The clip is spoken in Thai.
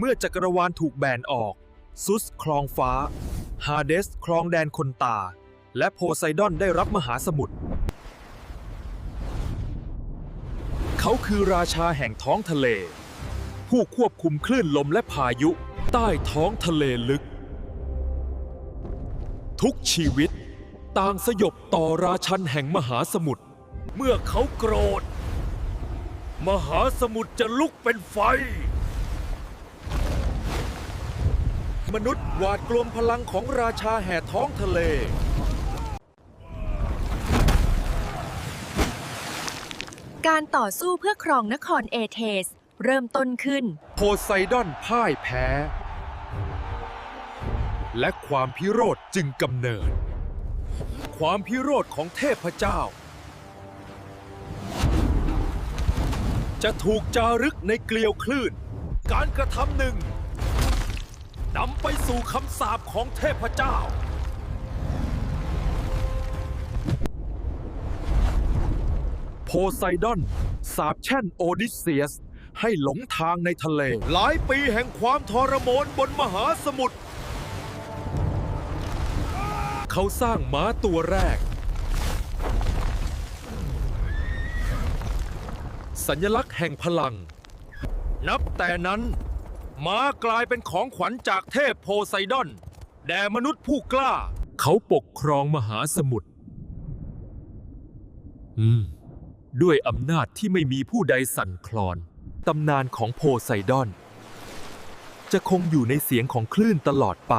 เมื่อจักรวาลถูกแบนออก ซุสครองฟ้า ฮาเดสครองแดนคนตา และโพไซดอนได้รับมหาสมุทร เขาคือราชาแห่งท้องทะเล ผู้ควบคุมคลื่นลมและพายุ ใต้ท้องทะเลลึก ทุกชีวิต ต่างสยบต่อราชันแห่งมหาสมุทร เมื่อเขาโกรธ มหาสมุทรจะลุกเป็นไฟ มนุษย์หวาดกลัวพลังของราชาแห่ท้องทะเล การต่อสู้เพื่อครองนครเอเธสเริ่มต้นขึ้น โพไซดอนพ่ายแพ้ และความพิโรธจึงกำเนิด ความพิโรธของเทพเจ้า จะถูกจารึกในเกลียวคลื่น การกระทำหนึ่ง นำไปสู่คำสาปของเทพเจ้า โพไซดอน สาบแช่งโอดิเซียส ให้หลงทางในทะเล หลายปีแห่งความทรมานบนมหาสมุทร เขาสร้างม้าตัวแรก สัญลักษณ์แห่งพลัง นับแต่นั้น ม้ากลายเป็นของขวัญจากเทพโพไซดอน แด่มนุษย์ผู้กล้า เขาปกครองมหาสมุทรอืม ด้วยอำนาจที่ไม่มีผู้ใดสั่นคลอน ตำนานของโพไซดอน จะคงอยู่ในเสียงของคลื่นตลอดไป